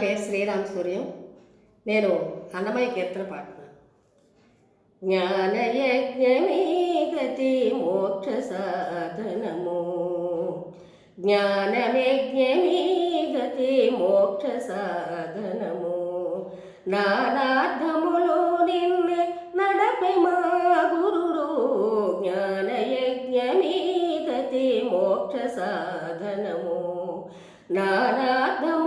పేరు శ్రీరామ్ సూర్యం. నేను అన్నమయ్య కీర్తన పాడుతున్నాను. జ్ఞానయజ్ఞమే గతి మోక్ష సాధనము జ్ఞానయజ్ఞమే గతి మోక్ష సాధనము నానార్థములు నిన్నే నడపే మా గురుడు. జ్ఞానయజ్ఞమే గతి మోక్ష సాధనము నానార్థము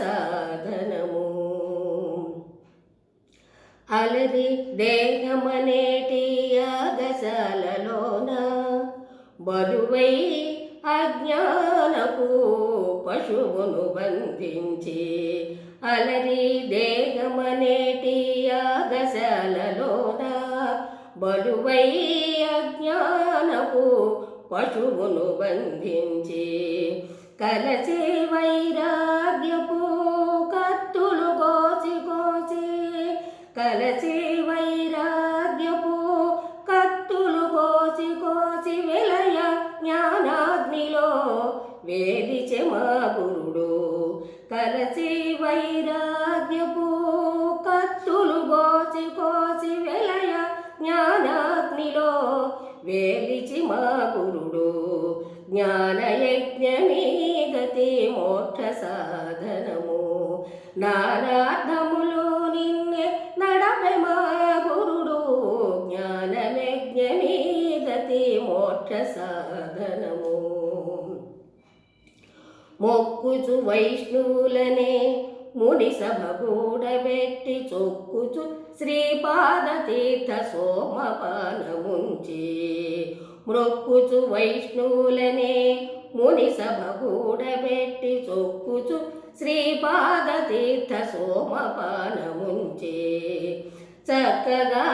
సాధనము అలరి దేహమనేటి యాగశాలలోన బలువై అజ్ఞానపు పశువును బంధించి అలరి దేహమనేటి యాగశాలలోన బలువై అజ్ఞానపు పశువును బంధించి కలసే వైరాగ్యపు వేదిచె మా గురుడు. కలసి వైరాగ్యపు కత్తులు కోసి కోసి వెలయ జ్ఞానాగ్నిలో వేలిచి మా గురుడు. జ్ఞానయజ్ఞమీ గతి మోక్ష సాధనము. నానార్థములు నిన్నే నడపే మా గురుడు. జ్ఞానయజ్ఞమీ గతి మోక్ష సాధనము. మొక్కుచు వైష్ణవులనే ముని సభ కూడబెట్టి చొక్కుచు శ్రీపాద తీర్థ సోమపానముంచి. మొక్కుచు వైష్ణవులనే ముని సభ కూడబెట్టి చొక్కుచు శ్రీపాద తీర్థ సోమపానముంచి. చక్కగా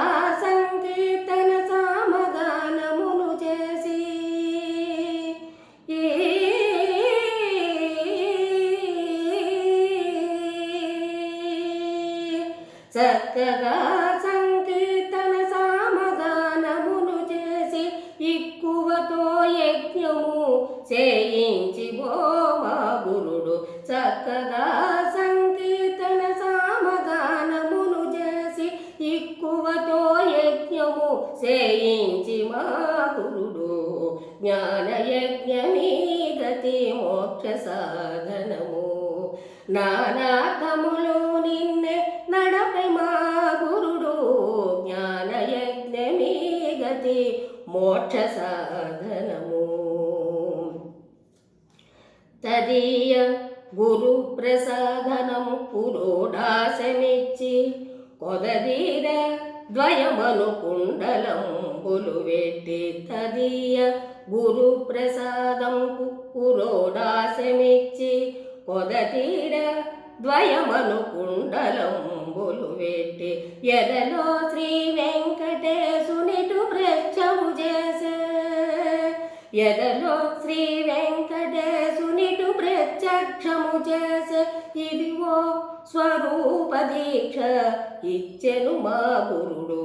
చక్కగా సంకీర్తన సామగానమును చేసి ఎక్కువతో యజ్ఞము చేయించి ఓ గురుడు. చక్కగా సంకీర్తన సామగానమును చేసి ఎక్కువతో యజ్ఞము చేయించి మా గురుడు. జ్ఞానయజ్ఞమీ గతి మోక్ష సాధనము. నానాథములు నిన్నే నడపే మా గురుడు జ్ఞానయజ్ఞమీ గతి మోక్ష సాధనము. తదీయ గురు ప్రసాదనం పురోడాశమిచ్చి కొదదీర ద్వయమను కుండలంబులు వెట్టి తదీయ గురు ప్రసాదం పురోడాశమిచ్చి పొదతీడ ద్వయమను కుండలంబులు వెట్టి ఎదలో శ్రీ వెంకటేశునిటు ప్రత్యము చేసే. ఎదలో శ్రీ వెంకటేశునిటు ప్రత్యక్షము చేసే. ఇదిగో స్వరూప దీక్ష ఇచ్చెను మా గురుడు.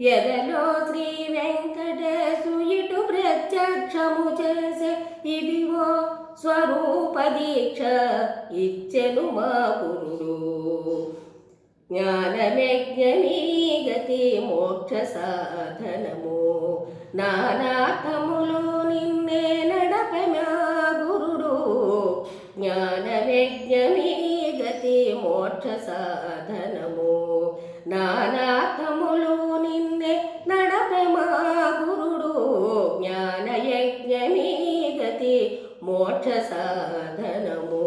ఎదలో శ్రీ వెంకటేశు ఇటు ప్రత్యక్షము చేసే. ఇదిగో స్వరూప దీక్ష ఇచ్చెను మా గురుడు. జ్ఞానమే గతి మోక్ష సాధనము. నానార్థములు మోక్ష సాధనము